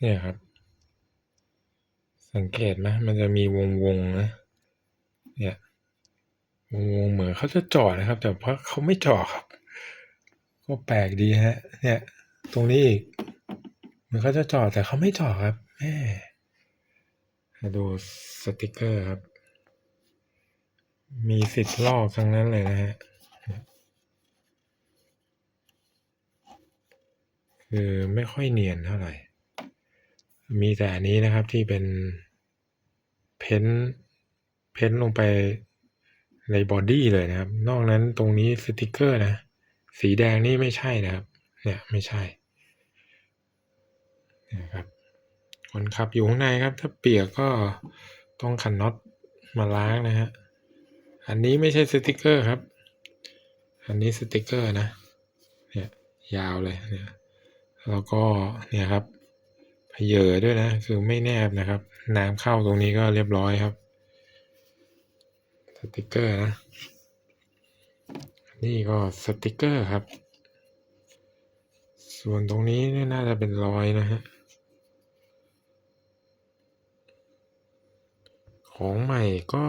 เนี่ยครับ สังเกตไหมมันจะมีวงวงนะเนี่ยวงวงเหมือนเขาจะจอดนะครับ แต่เพราะเขาไม่จอดครับ ก็แปลกดีฮะ เนี่ย ตรงนี้อีกเหมือนเขาจะจอดแต่เขาไม่จอดครับแหมมาดูสติกเกอร์ครับ มีสิทธิ์ลอกทั้งนั้นเลยนะฮะคือไม่ค่อยเนียนเท่าไหร่ มีแต่อันนี้นะครับที่เป็นเพ้นท์เพ้นท์ลงไปในบอดี้เลยนะครับ นอกนั้นตรงนี้สติกเกอร์นะ สีแดงนี่ไม่ใช่นะครับ เนี่ยไม่ใช่นะครับคนขับอยู่ข้างในครับ ถ้าเปียกก็ต้องขันน็อตมาล้างนะฮะ อันนี้ไม่ใช่สติกเกอร์ครับ อันนี้สติกเกอร์นะ เนี่ยยาวเลยเนี่ย แล้วก็เนี่ยครับ เพเยอด้วยนะ คือไม่แนบนะครับ น้ำเข้าตรงนี้ก็เรียบร้อยครับ สติกเกอร์นะ นี่ก็สติกเกอร์ครับ ส่วนตรงนี้นี่น่าจะเป็นรอยนะฮะ ของใหม่ก็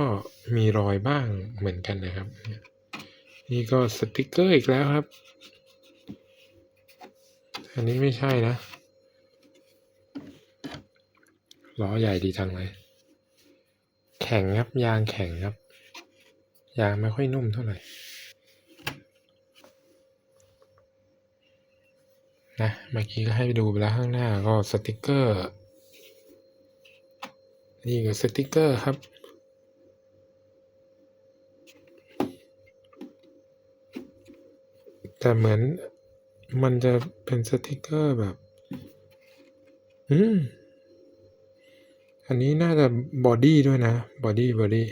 มีรอยบ้างเหมือนกันนะครับ นี่ก็สติกเกอร์อีกแล้วครับ อันนี้ไม่ใช่นะ ล้อใหญ่ดีจังเลย แข็งครับยางแข็งครับ ยางไม่ค่อยนุ่มเท่าไหร่นะเมื่อกี้ก็ให้ดูไปแล้วข้างหน้าก็สติกเกอร์ นี่ก็สติกเกอร์ครับ แต่เหมือนมันจะเป็นสติกเกอร์แบบ อืม อันนี้น่าจะบอดี้ด้วยนะบอดี้บอดี้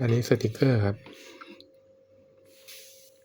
อันนี้สติกเกอร์ครับ